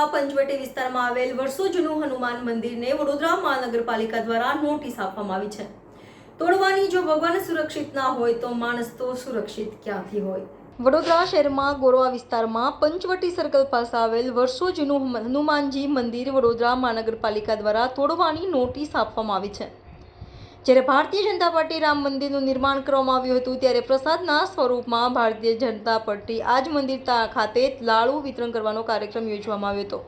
ગોરવા પંચવટી વિસ્તારમાં આવેલ વર્ષો જૂનું હનુમાન મંદિરને વડોદરા મહાનગરપાલિકા દ્વારા નોટિસ આપવામાં આવી છે. તોડવાની જો ભગવાન સુરક્ષિત ના હોય તો માણસ તો સુરક્ષિત ક્યાંથી હોય? વડોદરા શહેરમાં ગોરવા વિસ્તારમાં પંચવટી સર્કલ પાસે આવેલ વર્ષો જૂનું હનુમાનજી મંદિર વડોદરા મહાનગરપાલિકા દ્વારા તોડવાની નોટિસ આપવામાં આવી છે. જ્યારે ભારતીય જનતા પાર્ટી રામ મંદિરનું નિર્માણ કરવામાં આવ્યું હતું, ત્યારે પ્રસાદના સ્વરૂપમાં ભારતીય જનતા પાર્ટી આજ મંદિર ખાતે લાડુ વિતરણ કરવાનો કાર્યક્રમ યોજવામાં આવ્યો હતો.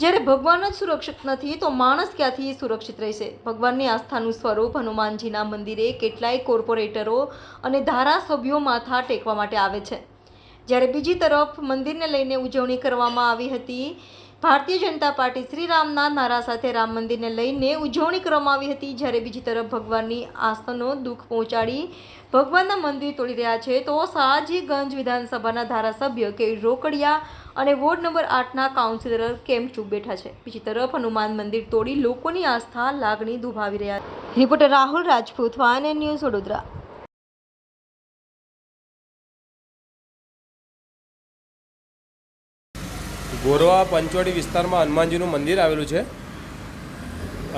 જ્યારે ભગવાન જ સુરક્ષિત નથી, તો માણસ ક્યાંથી સુરક્ષિત રહેશે? ભગવાનની આસ્થાનું સ્વરૂપ હનુમાનજીના મંદિરે કેટલાય કોર્પોરેટરો અને ધારાસભ્યો માથા ટેકવા માટે આવે છે. જ્યારે બીજી તરફ મંદિરને લઈને ઉજવણી કરવામાં આવી હતી ભારતીય જનતા પાર્ટી શ્રી રામના નારા સાથે રામ મંદિરને લઈને ઉજવણી કરવામાં આવી હતી. જ્યારે બીજી તરફ ભગવાનની આસ્થાનો દુઃખ પહોંચાડી ભગવાનના મંદિર તોડી રહ્યા છે, તો સાજીગંજ વિધાનસભાના ધારાસભ્ય કે રોકડિયા અને વોર્ડ નંબર આઠના કાઉન્સિલર કેમ ચૂપ બેઠા છે? બીજી તરફ હનુમાન મંદિર તોડી લોકોની આસ્થા લાગણી દુભાવી રહ્યા રિપોર્ટર રાહુલ રાજપૂત વાન ન્યૂઝ વડોદરા. ગોરવા પંચોડી વિસ્તારમાં હનુમાનજીનું મંદિર આવેલું છે.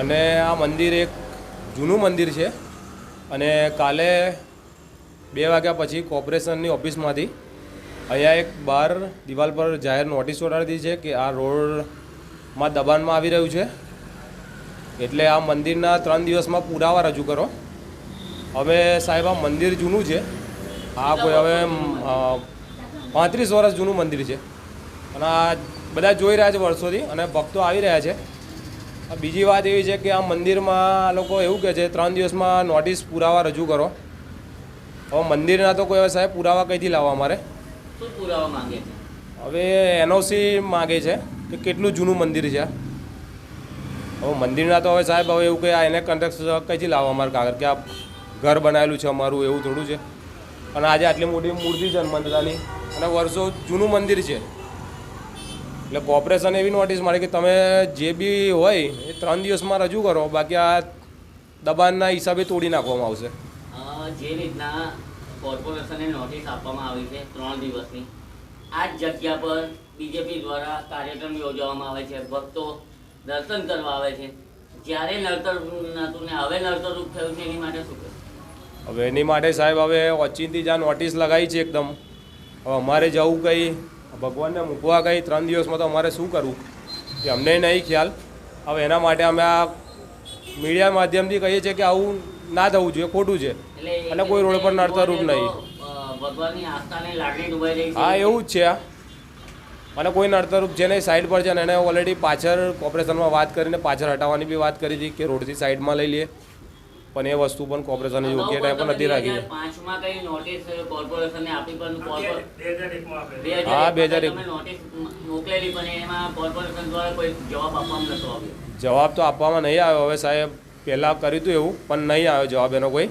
અને આ મંદિર એક જૂનું મંદિર છે. અને કાલે બે વાગ્યા પછી કોર્પોરેશનની ઓફિસમાંથી અહીંયા એક બહાર દિવાલ પર જાહેર નોટિસ ચોટાડી છે કે આ રોડમાં દબાણમાં આવી રહ્યું છે. એટલે આ મંદિરના ત્રણ દિવસમાં પુરાવા રજૂ કરો. હવે સાહેબ, આ મંદિર જૂનું છે. આ કોઈ હવે પાંત્રીસ વર્ષ જૂનું મંદિર છે. અને આ બધા જોઈ રહ્યા છે વર્ષોથી અને ભક્તો આવી રહ્યા છે. બીજી વાત એવી છે કે આ મંદિરમાં આ લોકો એવું કહે છે ત્રણ દિવસમાં નોટિસ પુરાવા રજૂ કરો. હવે મંદિરના તો કોઈ સાહેબ પુરાવા કઈથી લાવવા અમારે? શું પુરાવા માગે છે? હવે એનઓસી માગે છે કે કેટલું જૂનું મંદિર છે હવે મંદિરના તો હવે સાહેબ હવે એવું કે આ એને કન્ટ્રાક્ટ કઈથી લાવવા અમારે કાગળ? કે આ ઘર બનાવેલું છે અમારું એવું થોડું છે. અને આજે આટલી મોટી મૂર્તિ છે હનુમંતલાની અને વર્ષો જૂનું મંદિર છે. એટલે કોર્પોરેશન એવી નોટિસ મળી કે તમે જે બી હોય એ ત્રણ દિવસમાં રજૂ કરો. બાકી આ દબાણના હિસાબે તોડી નાખવામાં આવશે. જે રીતના કોર્પોરેશનને નોટિસ આપવામાં આવી છે ત્રણ દિવસની આ જ જગ્યા પર બીજેપી દ્વારા કાર્યક્રમ યોજવામાં આવે છે ભક્તો દર્શન કરવા આવે છે. જ્યારે નડતર નહોતું ને હવે નડતરરૂપ થયું છે એની માટે શું? હવે એની માટે સાહેબ હવે ઓચિંતી જ્યાં નોટિસ લગાવી છે એકદમ હવે અમારે જવું કંઈ ભગવાનને મૂકવા કંઈ ત્રણ દિવસમાં તો અમારે શું કરવું? એ અમને નહીં ખ્યાલ. હવે એના માટે અમે આ મીડિયા માધ્યમથી કહીએ છીએ કે આવું ના થવું જોઈએ ખોટું છે. અને કોઈ રોડ પર નડતરૂપ નહીં. હા એવું જ છે આ અને કોઈ નડતરૂપ છે નહીં સાઈડ પર છે ને એને ઓલરેડી પાછળ કોર્પોરેશનમાં વાત કરીને પાછળ હટાવવાની બી વાત કરી હતી કે રોડથી સાઈડમાં લઈ લઈએ. પણ એ વસ્તુ પણ કોર્પોરેશને યોગ્ય ટાઈમ પર નથી રાખી. છે પાંચમાં કઈ નોટિસ કોર્પોરેશને આપી પણ કોર્પોરેશન હા, બે હજાર એક. તમે નોટિસ મોકલેલી પણ એમાં કોર્પોરેશન દ્વારા કોઈ જવાબ આપવામાં નતો આવ્યો. જવાબ તો આપવામાં નહીં આવ્યો. હવે સાહેબ પહેલાં કર્યું હતું એવું પણ નહીં આવ્યો જવાબ એનો કોઈ.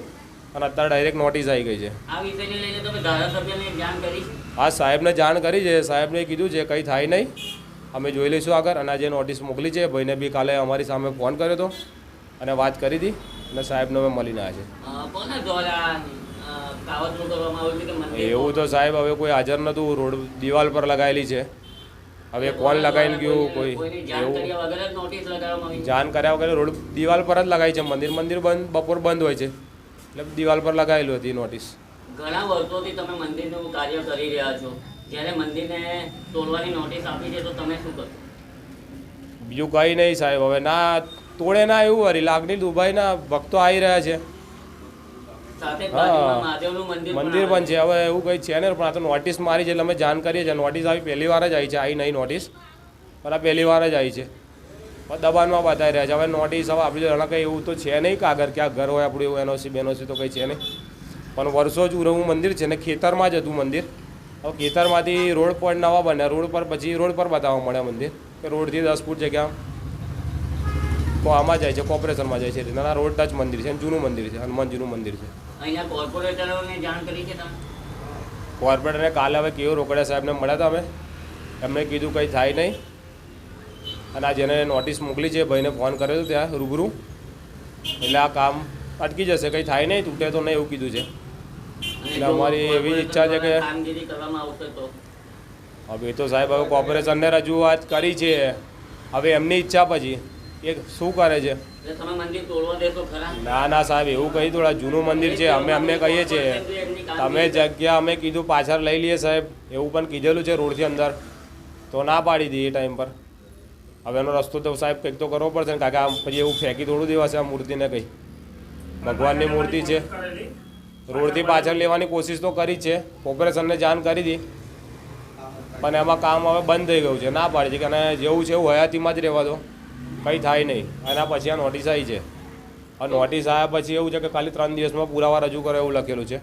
અને અત્યારે ડાયરેક્ટ નોટિસ આવી ગઈ છે. આ વિષયને લઈને તમે ધારાસભ્યને જાણ કરી છે? આ સાહેબને જાણ કરી છે. સાહેબને કીધું છે કંઈ થાય નહીં. અમે જોઈ લઈશું આગળ. અને આ જે નોટિસ મોકલી છે ભાઈને બી કાલે અમારી સામે ફોન કર્યો હતો. અને વાત કરી હતી. અને સાહેબને અમે મળીને આવ્યા છે એવું તો સાહેબ હવે કોઈ હાજર નહોતું રોડ દિવાલ પર લગાવેલી છે. હવે કોણ લગાવીને ગયું? કોઈ એવું? જાણ કર્યા વગર રોડ દિવાલ પર જ લગાવી છે. મંદિર મંદિર બંધ બપોર બંધ હોય છે. એટલે દિવાલ પર લગાવેલું હતી નોટિસ. ઘણા વર્ષોથી તમે મંદિરનું કાર્ય કરી રહ્યા છો. જ્યારે મંદિરને તોડવાની નોટિસ આપી છે તો તમે શું કરો? બીજું કંઈ નહીં સાહેબ. હવે ના તોડે ના એવું વરી લાગણી દુભાઈ ના ભક્તો આવી રહ્યા છે. મંદિર પણ છે. હવે એવું કંઈ છે ને પણ આ તો નોટિસ મારી છે એટલે અમે જાણ કરીએ છીએ. નોટિસ આવી પહેલી વાર જ આવી છે આવી નહીં નોટિસ પણ આ પહેલી વાર જ આવી છે. દબાણમાં બતાવી રહ્યા છે. હવે નોટિસ હવે આપણી જોડે કંઈ એવું તો છે નહીં કાગળ કે આ ઘર હોય આપણું એવું એનઓસી બેનોસી તો કંઈ છે નહીં. પણ વર્ષો જ ઉરવું મંદિર છે ને ખેતરમાં જ હતું મંદિર. હવે ખેતરમાંથી રોડ પર નવા બન્યા. રોડ પર પછી રોડ પર બતાવવા મળ્યા મંદિર. કે રોડથી દસ ફૂટ જગ્યા તો આમાં જાય છે કોર્પોરેશનમાં જાય છે. નાના ના રોડ ટચ મંદિર છે અને જૂનું મંદિર છે હનુમાનજીનું મંદિર છે. અહીંયા કોર્પોરેટરોને જાણ કરી છે તમે? કોર્પોરેટરને કાલે હવે કેવું રોકડા સાહેબને મળ્યા હતા અમે? એમણે કીધું કંઈ થાય નહીં. અને આ જેને નોટિસ મોકલી છે ભાઈને ફોન કર્યો હતો ત્યાં રૂબરૂ. એટલે આ કામ અટકી જશે કંઈ થાય નહીં તૂટે તો નહીં એવું કીધું છે. એટલે અમારી એવી ઈચ્છા છે કે- હવે તો સાહેબ હવે કોર્પોરેશનને રજૂઆત કરી છે. હવે એમની ઈચ્છા પછી. એ શું કરે છે? ના ના સાહેબ એવું કહી થોડા જૂનું મંદિર છે અમે અમને કહીએ છીએ. તમે જગ્યા અમે કીધું પાછળ લઈ લઈએ સાહેબ એવું પણ કીધેલું છે રોડથી અંદર. તો ના પાડી દઈએ એ ટાઈમ પર. હવે એનો રસ્તો તો સાહેબ કંઈક તો કરવો પડશે ને કારણ કે આમ પછી એવું ફેંકી થોડું દેવાશે આ મૂર્તિને કંઈ. ભગવાનની મૂર્તિ છે. રોડથી પાછળ લેવાની કોશિશ તો કરી છે. કોર્પોરેશનને જાણ કરી હતી પણ એમાં કામ હવે બંધ થઈ ગયું છે. ના પાડી છે કે જેવું છે એવું હયાતીમાં જ રહેવા દો. કંઈ થાય નહીં. એના પછી આ નોટિસ આવી છે. આ નોટિસ આવ્યા પછી એવું છે કે ખાલી ત્રણ દિવસમાં પુરાવા રજૂ કરો એવું લખેલું છે.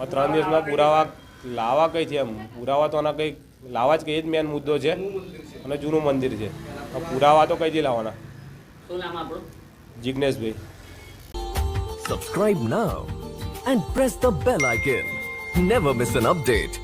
આ ત્રણ દિવસમાં પુરાવા લાવવા કઈ છે એમ? પુરાવા તો આના કંઈ લાવવા જ કંઈ જ મેન મુદ્દો છે અને જૂનું મંદિર છે. પુરાવા તો કઈથી લાવવાના? Jigneshbhai subscribe now and press the bell icon never miss an update.